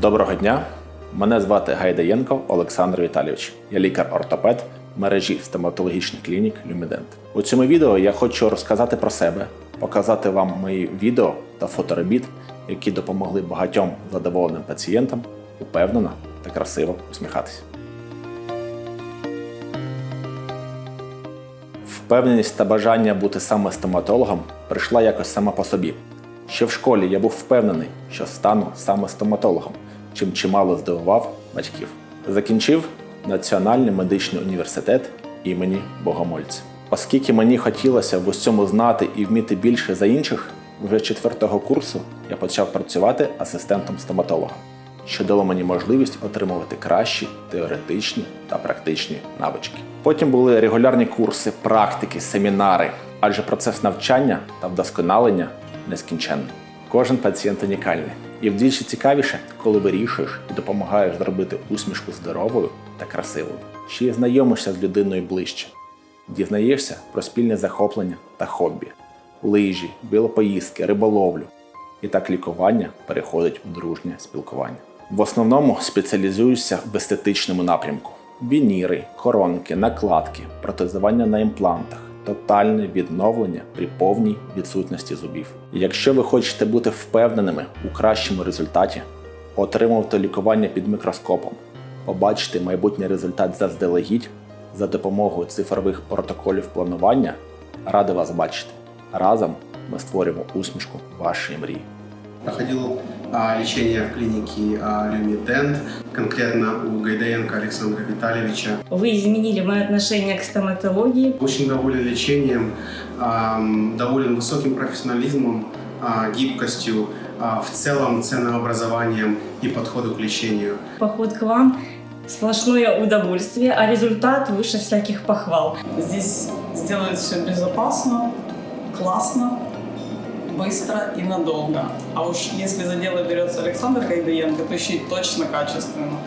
Доброго дня. Мене звати Гайдаєнко Олександр Віталійович. Я лікар-ортопед мережі стоматологічних клінік Люмідент. У цьому відео я хочу розказати про себе, показати вам мої відео та фоторобіт, які допомогли багатьом задоволеним пацієнтам упевнено та красиво усміхатися. Впевненість та бажання бути саме стоматологом прийшла якось сама по собі. Ще в школі я був впевнений, що стану саме стоматологом, чим чимало здивував батьків. Закінчив Національний медичний університет імені Богомольця. Оскільки мені хотілося в усьому знати і вміти більше за інших, вже четвертого курсу я почав працювати асистентом стоматолога, що дало мені можливість отримувати кращі теоретичні та практичні навички. Потім були регулярні курси, практики, семінари, адже процес навчання та вдосконалення нескінченний. Кожен пацієнт унікальний. І вдвічі цікавіше, коли вирішуєш і допомагаєш зробити усмішку здоровою та красивою. Й знайомишся з людиною ближче, дізнаєшся про спільне захоплення та хобі, лижі, білопоїздки, риболовлю. І так лікування переходить у дружнє спілкування. В основному спеціалізуюся в естетичному напрямку: вініри, коронки, накладки, протезування на імплантах, тотальне відновлення при повній відсутності зубів. Якщо ви хочете бути впевненими у кращому результаті, отримувати лікування під мікроскопом, побачити майбутній результат заздалегідь за допомогою цифрових протоколів планування, ради вас бачити. Разом ми створюємо усмішку вашої мрії. Проходил а, лечение в клинике а, Люмидент, конкретно у Гайдаенко Александра Витальевича. Вы изменили мое отношение к стоматологии. Очень доволен лечением, ам, доволен высоким профессионализмом, а, гибкостью, а, в целом ценообразованием и подходу к лечению. Поход к вам сплошное удовольствие, а результат выше всяких похвал. Здесь сделают все безопасно, классно, быстро и надолго. А уж если за дело берется Александр Гайдаенко, то еще и точно качественно.